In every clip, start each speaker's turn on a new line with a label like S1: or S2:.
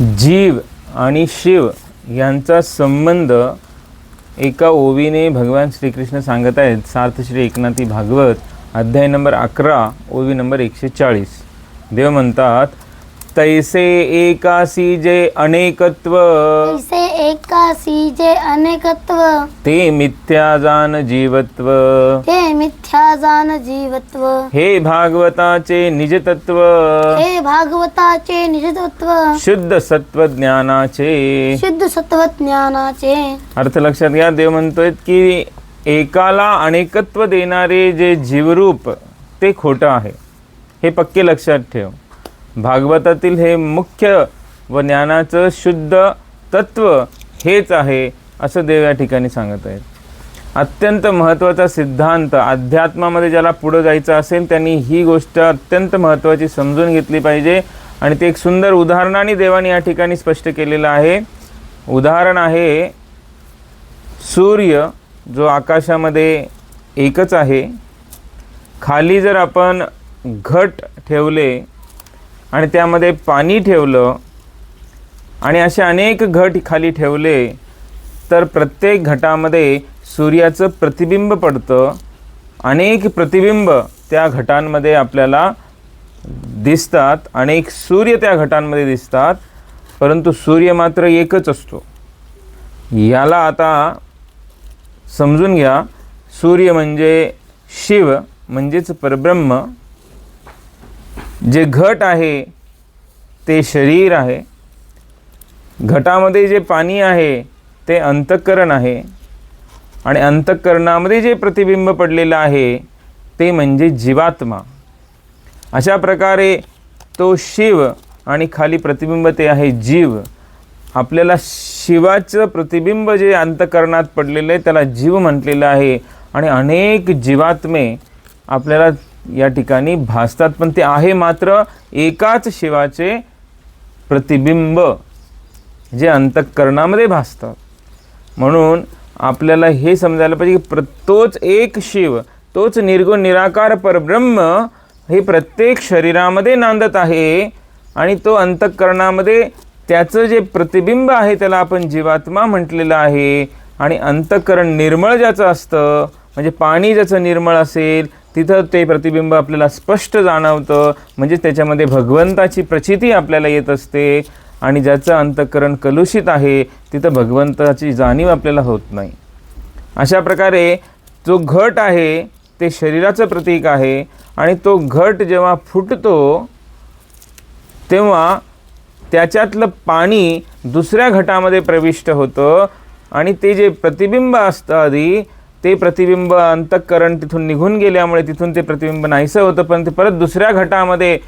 S1: जीव आणि शिव यांचा संबंध एका ओवीने भगवान श्रीकृष्ण सांगत आहेत. सार्थ श्री एकनाथी भागवत अध्याय नंबर अकरा ओवी नंबर एकशे चाळीस. देव म्हणतात तैसे एकासी जे अनेकत्व
S2: तैसे एकासी जे अनेकत्व।
S1: ते मिथ्या जान जीवत्व।
S2: हे मिथ्या जान जीवत्व।
S1: हे भागवताचे निजतत्व।
S2: हे भागवताचे निजतत्व।
S1: शुद्ध सत्व ज्ञानाचे
S2: शुद्ध सत्व ज्ञानाचे
S1: अर्थ लक्षात घ्या देव म्हणतोय की एकाला अनेकत्व देणारे जे जीवरूप ते खोटं आहे. हे पक्के लक्षात ठेव. भागवतातील हे मुख्य व ज्ञानाचं शुद्ध तत्व हेच आहे असं देव या ठिकाणी सांगत आहेत. अत्यंत महत्त्वाचा सिद्धांत अध्यात्मामध्ये ज्याला पुढं जायचं असेल त्यांनी ही गोष्ट अत्यंत महत्त्वाची समजून घेतली पाहिजे. आणि ते एक सुंदर उदाहरणाने देवाने या ठिकाणी स्पष्ट केलेलं आहे. उदाहरण आहे सूर्य जो आकाशामध्ये एकच आहे. खाली जर आपण घट ठेवले आणि त्यामध्ये पाणी ठेवलं आणि असे अनेक घट खाली ठेवले तर प्रत्येक घटामध्ये सूर्याचं प्रतिबिंब पडतं. अनेक प्रतिबिंब त्या घटांमध्ये आपल्याला दिसतात. अनेक सूर्य त्या घटांमध्ये दिसतात परंतु सूर्य मात्र एकच असतो. याला आता समजून घ्या सूर्य म्हणजे शिव म्हणजेच परब्रह्म. जे घट आहे ते शरीर आहे. घटामध्ये जे पाणी आहे ते अंतःकरण आहे. आणि अंतःकरणामध्ये जे प्रतिबिंब पडलेलं आहे ते म्हणजे जीवात्मा. अशा प्रकारे तो शिव आणि खाली प्रतिबिंब ते आहे जीव. आपल्याला शिवाचं प्रतिबिंब जे अंतकरणात पडलेलं आहे त्याला जीव म्हटलेलं आहे. आणि अनेक जीवात्मे आपल्याला या ठिकाणी भासतात. पण ते आहे मात्र एकाच शिवाचे प्रतिबिंब. जे अंतःकरणामध्ये भासतात. म्हणून आपल्याला हे समजायला पाहिजे की प्र तोच एक शिव तोच निर्गुण निराकार परब्रह्म हे प्रत्येक शरीरामध्ये नांदत आहे आणि तो अंतःकरणामध्ये त्याचं जे प्रतिबिंब आहे त्याला आपण जीवात्मा म्हटलेलं आहे आणि अंतःकरण निर्मळ ज्याचं असतं म्हणजे पाणी ज्याचं निर्मळ असेल तिथं ते प्रतिबिंब आपल्याला स्पष्ट जाणवतं म्हणजे त्याच्यामध्ये भगवंताची प्रचिती आपल्याला येत असते. आणि ज्याचं अंतःकरण कलुषित आहे तिथं भगवंताची जाणीव आपल्याला होत नाही. अशा प्रकारे जो घट आहे ते शरीराचं प्रतीक आहे आणि तो घट जेव्हा फुटतो तेव्हा त्याच्यातलं पाणी दुसऱ्या घटामध्ये प्रविष्ट होतं आणि ते जे प्रतिबिंब असतं आधी ते प्रतिबिंब अंतःकरण तिथून निघून गेल्यामुळे तिथून ते प्रतिबिंब नाहीसं होतं पण ते परत दुसऱ्या घटामध्ये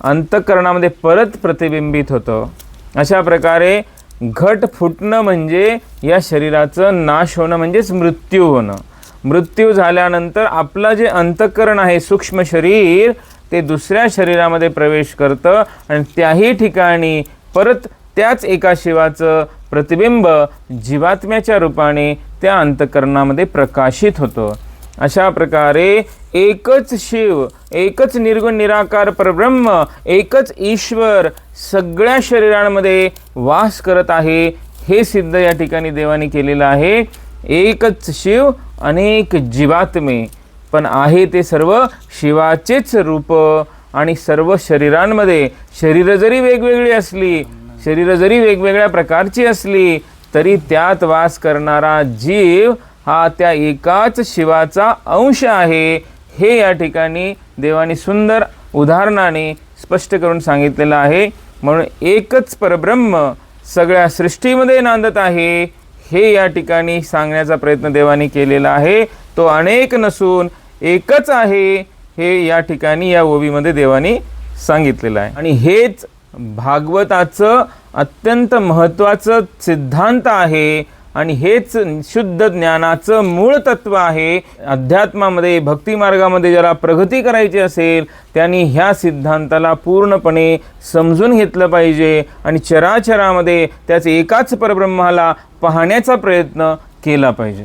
S1: अंतःकरणामध्ये परत प्रतिबिंबित होतं. अशा प्रकारे घट फुटणं म्हणजे या शरीराचं नाश होणं म्हणजेच मृत्यू होणं. मृत्यू झाल्यानंतर आपलं जे अंतःकरण आहे सूक्ष्म शरीर ते दुसऱ्या शरीरामध्ये प्रवेश करतं आणि त्याही ठिकाणी परत त्याच एका शिवाचं प्रतिबिंब जीवात्म्याच्या रूपाने त्या अंतःकरणामध्ये प्रकाशित होतं. अशा प्रकारे एकच शिव एकच निर्गुण निराकार परब्रह्म एकच ईश्वर सगळ्या शरीरांमध्ये वास करत आहे हे सिद्ध या ठिकाणी देवाने केलेलं आहे. एकच शिव अनेक जीवात्मे पण आहे ते सर्व शिवाचेच रूप आणि सर्व शरीरांमध्ये. शरीरं जरी वेगवेगळी असली शरीरं जरी वेगवेगळ्या प्रकारची असली तरी त्यात वास करणारा जीव हा त्या एकाच शिवाचा अंश आहे. हे या ठिकाणी देवाने सुंदर उदाहरणाने स्पष्ट करून सांगितलेलं आहे. म्हणून एकच परब्रह्म सगळ्या सृष्टीमध्ये नांदत आहे. हे या ठिकाणी सांगण्याचा प्रयत्न देवाने केलेला आहे. तो अनेक नसून एकच आहे. हे या ठिकाणी या ओवीमध्ये देवाने सांगितलेलं आहे. आणि हेच भागवताचं अत्यंत महत्त्वाचं सिद्धांत आहे. आणि हेच शुद्ध ज्ञानाचं मूळ तत्व आहे. अध्यात्मामध्ये भक्तिमार्गामध्ये ज्याला प्रगती करायची असेल त्यांनी ह्या सिद्धांताला पूर्णपणे समजून घेतलं पाहिजे आणि चराचरामध्ये त्याच एकाच परब्रह्माला पाहण्याचा प्रयत्न केला पाहिजे.